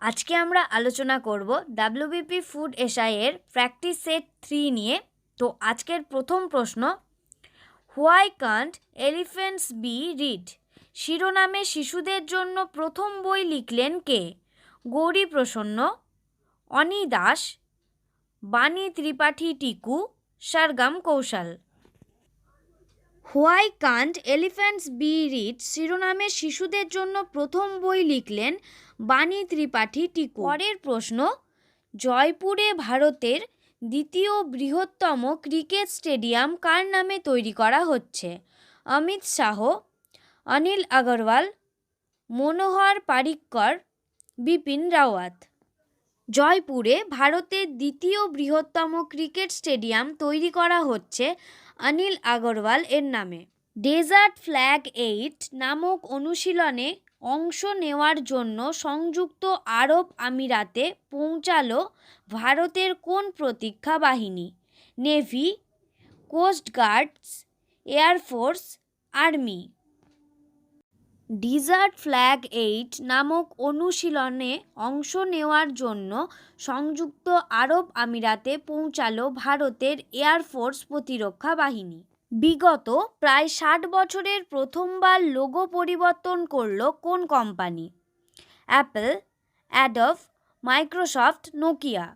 আজকে আমরা আলোচনা করব ডাব্লিউবিপি ফুড এসআই এর প্র্যাকটিস সেট থ্রি নিয়ে। তো আজকের প্রথম প্রশ্ন why can't elephants be red শিরোনামে শিশুদের জন্য প্রথম বই লিখলেন কে? গৌরী প্রসন্ন, অনি দাস, বাণী Tripathi Tiku, Sargam Kaushal. Why can't elephants be red শিরোনামে শিশুদের জন্য প্রথম বই লিখলেন বাণী ত্রিপাঠী টিকু পরের প্রশ্ন, জয়পুরে ভারতের দ্বিতীয় বৃহত্তম ক্রিকেট স্টেডিয়াম কার নামে তৈরি করা হচ্ছে? অমিত শাহ, অনিল আগরওয়াল, মনোহর পারিক্কর, বিপিন রাওয়াত। জয়পুরে ভারতের দ্বিতীয় বৃহত্তম ক্রিকেট স্টেডিয়াম তৈরি করা হচ্ছে অনিল আগরওয়াল এর নামে। ডেজার্ট ফ্ল্যাগ এইট নামক অনুশীলনে অংশ নেওয়ার জন্য সংযুক্ত আরব আমিরাতে পৌঁছালো ভারতের কোন প্রতীক্ষা বাহিনী? Navy, coastguards, air force, army. Desert flag eight নামক অনুশীলনে অংশ নেওয়ার জন্য সংযুক্ত আরব আমিরাতে পৌঁছালো ভারতের এয়ারফোর্স প্রতিরক্ষা বাহিনী। বিগত প্রায় ষাট বছরের প্রথমবার লোগো পরিবর্তন করল কোন কোম্পানি? অ্যাপল অ্যাডভ মাইক্রোসফট, নোকিয়া।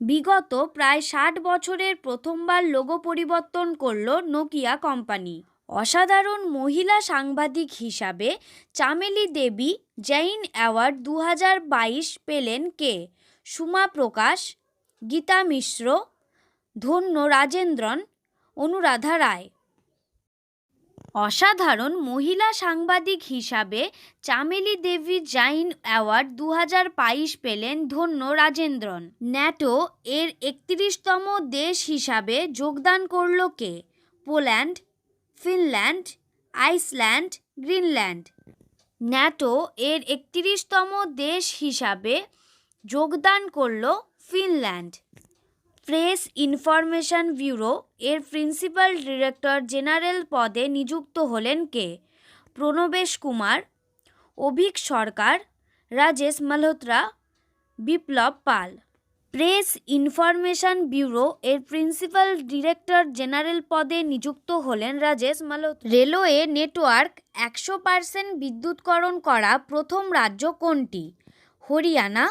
বিগত প্রায় ষাট বছরের প্রথমবার লোগো পরিবর্তন করল নোকিয়া কোম্পানি। অসাধারণ মহিলা সাংবাদিক হিসাবে চামেলি দেবী জৈন অ্যাওয়ার্ড দু হাজার বাইশ পেলেন কে? সুমা প্রকাশ, গীতা মিশ্র, ধন্য রাজেন্দ্রন, অনুরাধা রায়। অসাধারণ মহিলা সাংবাদিক হিসাবে চামেলি দেবী জাইন অ্যাওয়ার্ড দু হাজার বাইশ পেলেন ধন্য রাজেন্দ্রন। ন্যাটো এর একত্রিশতম দেশ হিসাবে যোগদান করল কে? Poland Finland, Iceland, Greenland. NATO এর একত্রিশতম দেশ হিসাবে যোগদান করল ফিনল্যান্ড। প্রেস ইনফরমেশন ব্যুরো এর প্রিন্সিপাল ডিরেক্টর জেনারেল পদে নিযুক্ত হলেন কে? Pranabesh Kumar, Abhik Sarkar, Rajesh Malhotra, Biplab Pal. Press information bureau এর প্রিন্সিপাল ডিরেক্টর জেনারেল পদে নিযুক্ত হলেন রাজেশ মালহোত্রা। রেলওয়ে নেটওয়ার্ক একশো পার্সেন্ট বিদ্যুৎকরণ করা প্রথম রাজ্য কোনটি? হরিয়ানা,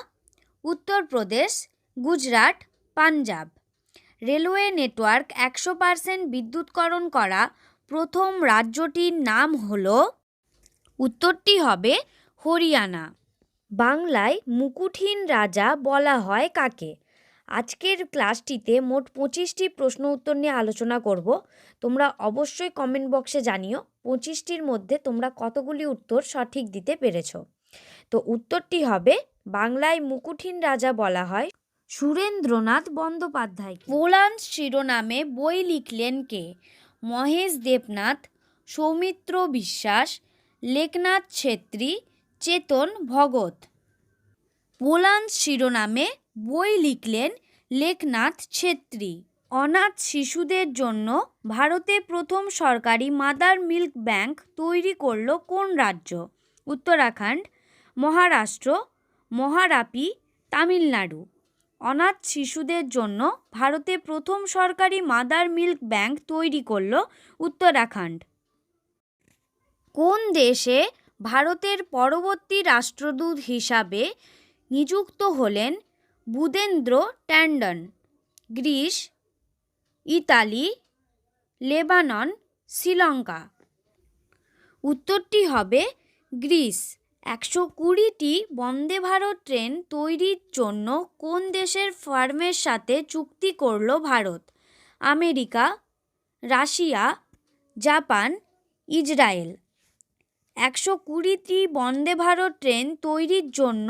উত্তরপ্রদেশ, গুজরাট, পাঞ্জাব। রেলওয়ে নেটওয়ার্ক একশো পার্সেন্ট বিদ্যুৎকরণ করা প্রথম রাজ্যটির নাম হল, উত্তরটি হবে হরিয়ানা। বাংলায় মুকুটহীন রাজা বলা হয় কাকে? আজকের ক্লাসটিতে মোট পঁচিশটি প্রশ্ন উত্তর নিয়ে আলোচনা করব। তোমরা অবশ্যই কমেন্ট বক্সে জানিও পঁচিশটির মধ্যে তোমরা কতগুলি উত্তর সঠিক দিতে পেরেছ। তো উত্তরটি হবে, বাংলায় মুকুটহীন রাজা বলা হয় সুরেন্দ্রনাথ বন্দ্যোপাধ্যায় পোলান শিরোনামে বই লিখলেন কে? মহেশ দেবনাথ, সৌমিত্র বিশ্বাস, লেখনাথ ছেত্রী চেতন ভগত। পোলান শিরোনামে বই লিখলেন লেখনাথ ছেত্রী। অনাথ শিশুদের জন্য ভারতে প্রথম সরকারি মাদার মিল্ক ব্যাংক তৈরি করল কোন রাজ্য? উত্তরাখণ্ড, মহারাষ্ট্র, মহারাপি, তামিলনাড়ু। অনাথ শিশুদের জন্য ভারতে প্রথম সরকারি মাদার মিল্ক ব্যাংক তৈরি করল উত্তরাখণ্ড। কোন দেশে ভারতের পরবর্তী রাষ্ট্রদূত হিসাবে নিযুক্ত হলেন Budhendra Tandon. Greece, Italy, Lebanon, Sri Lanka. উত্তরটি হবে গ্রিস। একশো কুড়িটি বন্দে ভারত ট্রেন তৈরির জন্য কোন দেশের ফার্মের সাথে চুক্তি করল Bharat? America, Russia, Japan Israel একশো কুড়িটি বন্দে ভারত ট্রেন তৈরির জন্য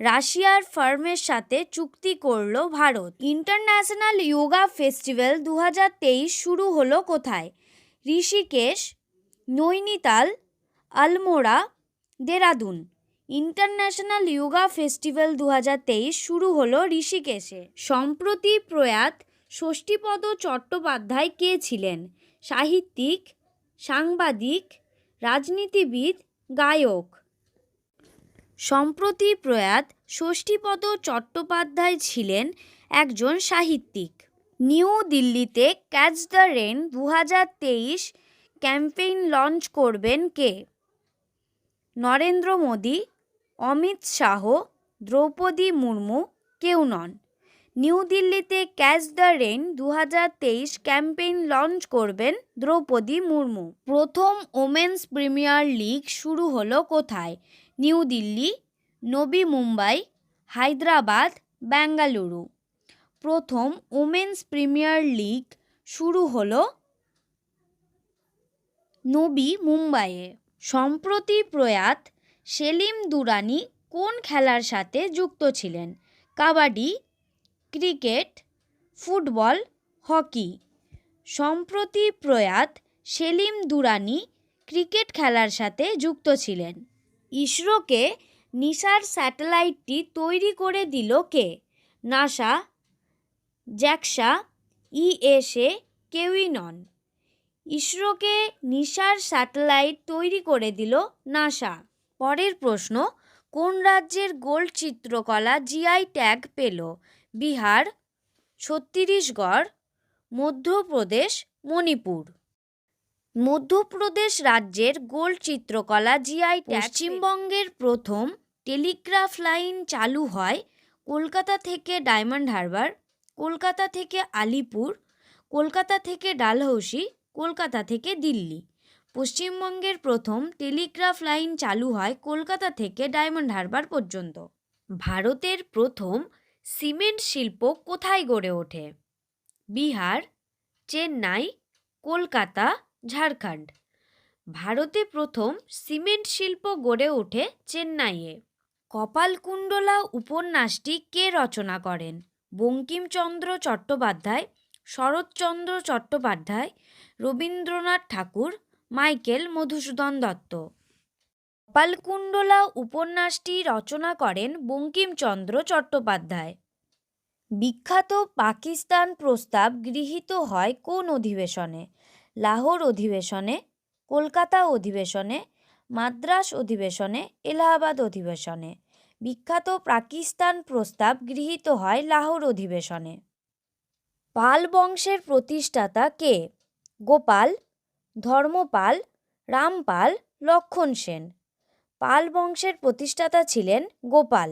রাশিয়ার ফার্মের সাথে চুক্তি করল ভারত। ইন্টারন্যাশনাল যোগা ফেস্টিভ্যাল দু হাজার তেইশ শুরু হলো কোথায়? ঋষিকেশ, নৈনিতাল, আলমোড়া, দেরাদুন। ইন্টারন্যাশনাল যোগা ফেস্টিভ্যাল দু হাজার তেইশ শুরু হলো ঋষিকেশে। সম্প্রতি প্রয়াত ষষ্ঠীপদ চট্টোপাধ্যায় কে ছিলেন? সাহিত্যিক, সাংবাদিক রাজনীতিবিদ, গায়ক। সম্প্রতি প্রয়াত ষষ্ঠীপদ চট্টোপাধ্যায় ছিলেন একজন সাহিত্যিক। নিউ দিল্লিতে ক্যাচ দ্য রেন দু হাজার তেইশ ক্যাম্পেইন লঞ্চ করবেন কে? নরেন্দ্র মোদী, অমিত শাহ, দ্রৌপদী মুর্মু কেউ নন। নিউ দিল্লিতে ক্যাচ দ্য রেন দু হাজার তেইশ ক্যাম্পেইন লঞ্চ করবেন দ্রৌপদী মুর্মু। প্রথম ওমেন্স প্রিমিয়ার লিগ শুরু হলো কোথায়? নিউ দিল্লি, নবী মুম্বাই, হায়দ্রাবাদ, বেঙ্গালুরু। প্রথম ওমেন্স প্রিমিয়ার লিগ শুরু হলো নবী মুম্বাইয়ে। সম্প্রতি প্রয়াত সেলিম দুরানি কোন খেলার সাথে যুক্ত ছিলেন? Kabaddi cricket, football, hockey. সম্প্রতি প্রয়াত সেলিম দুরানি ক্রিকেট খেলার সাথে যুক্ত ছিলেন। ইসরোকে নিসার স্যাটেলাইটটি তৈরি করে দিল কে? নাসা, জ্যাকসা ইএসএ কেউই নন ইসরোকে নিসার স্যাটেলাইট তৈরি করে দিল নাসা। পরের প্রশ্ন, কোন রাজ্যের গোল্ড চিত্রকলা জিআই ট্যাগ পেল? বিহার ছত্তিশগড় মধ্যপ্রদেশ মণিপুর। মধ্যপ্রদেশ রাজ্যের গোল্ড চিত্রকলা জিআই পশ্চিমবঙ্গের প্রথম টেলিগ্রাফ লাইন চালু হয় কলকাতা থেকে ডায়মন্ড হারবার কলকাতা থেকে আলিপুর কলকাতা থেকে ডালহৌসি কলকাতা থেকে দিল্লি। পশ্চিমবঙ্গের প্রথম টেলিগ্রাফ লাইন চালু হয় কলকাতা থেকে ডায়মন্ড হারবার পর্যন্ত। ভারতের প্রথম সিমেন্ট শিল্প কোথায় গড়ে ওঠে? বিহার, চেন্নাই, কলকাতা, ঝাড়খণ্ড। ভারতে প্রথম সিমেন্ট শিল্প গড়ে ওঠে চেন্নাইয়ে। কপালকুণ্ডলা উপন্যাসটি কে রচনা করেন? বঙ্কিমচন্দ্র চট্টোপাধ্যায়, শরৎচন্দ্র চট্টোপাধ্যায়, রবীন্দ্রনাথ ঠাকুর, মাইকেল মধুসূদন দত্ত। কপালকুণ্ডলা উপন্যাসটি রচনা করেন বঙ্কিমচন্দ্র চট্টোপাধ্যায়। বিখ্যাত পাকিস্তান প্রস্তাব গৃহীত হয় কোন অধিবেশনে? লাহোর অধিবেশনে, কলকাতা অধিবেশনে, মাদ্রাস অধিবেশনে, এলাহাবাদ অধিবেশনে। বিখ্যাত পাকিস্তান প্রস্তাব গৃহীত হয় লাহোর অধিবেশনে। পাল বংশের প্রতিষ্ঠাতা কে? গোপাল, ধর্মপাল, রামপাল, লক্ষণ সেন। পাল বংশের প্রতিষ্ঠাতা ছিলেন গোপাল।